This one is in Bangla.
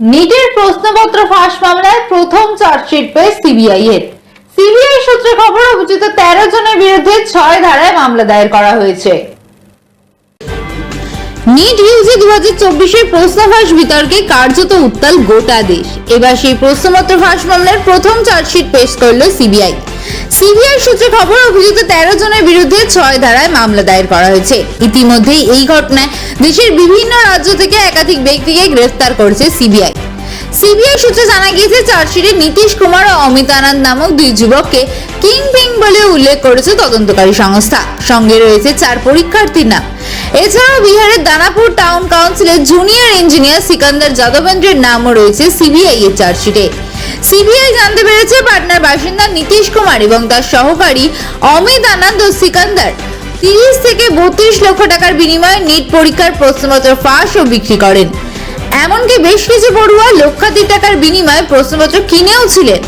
নিটের প্রশ্নপত্র ফাঁস মামলায় প্রথম চার্জশিট পেয়ে সিবিআই এর। সিবিআই সূত্রে খবর, অভিযুক্ত তেরো জনের বিরুদ্ধে ছয় ধারায় মামলা দায়ের করা হয়েছে। নিট ইউজি দু হাজার চব্বিশের প্রশ্নফাঁস বিতর্কে কার্যত উত্তাল গোটা দেশ। এবার সেই প্রশ্নপত্র ফাঁস মামলার প্রথম চার্জশিট পেশ করল সিবিআই। সিবিআই সূত্রে খবর, অভিযুক্ত তেরো জনের বিরুদ্ধে ছয় ধারায় মামলা দায়ের করা হয়েছে। ইতিমধ্যেই এই ঘটনায় দেশের বিভিন্ন রাজ্য থেকে একাধিক ব্যক্তিকে গ্রেফতার করেছে সিবিআই। সিবিআই সূত্রে জানা গিয়েছে, চার্জশিটে নীতিশ কুমার ও অমিত আনন্দ নামক দুই যুবককে কিং পিং বলে উল্লেখ করেছে তদন্তকারী সংস্থা। সঙ্গে রয়েছে চার পরীক্ষার্থীর নাম। এছাড়াও বিহারের দানাপুর টাউন কাউন্সিলের জুনিয়র ইঞ্জিনিয়ার সিকান্দার যাদবেন্দ্রের নামও রয়েছে সিবিআই এর চার্জশিটে। সিবিআই জানতে পেরেছে পাটনার বাসিন্দা নীতিশ কুমার এবং তার সহকারী অমিত আনন্দ সিকান্দার। তিরিশ থেকে বত্রিশ লক্ষ টাকার বিনিময়ে নিট পরীক্ষার প্রশ্নপত্র ফাঁস ও বিক্রি করেন। এমনকি বেশ কিছু পড়ুয়া লক্ষাধিক টাকার বিনিময়ে প্রশ্নপত্র কিনেও ছিলেন।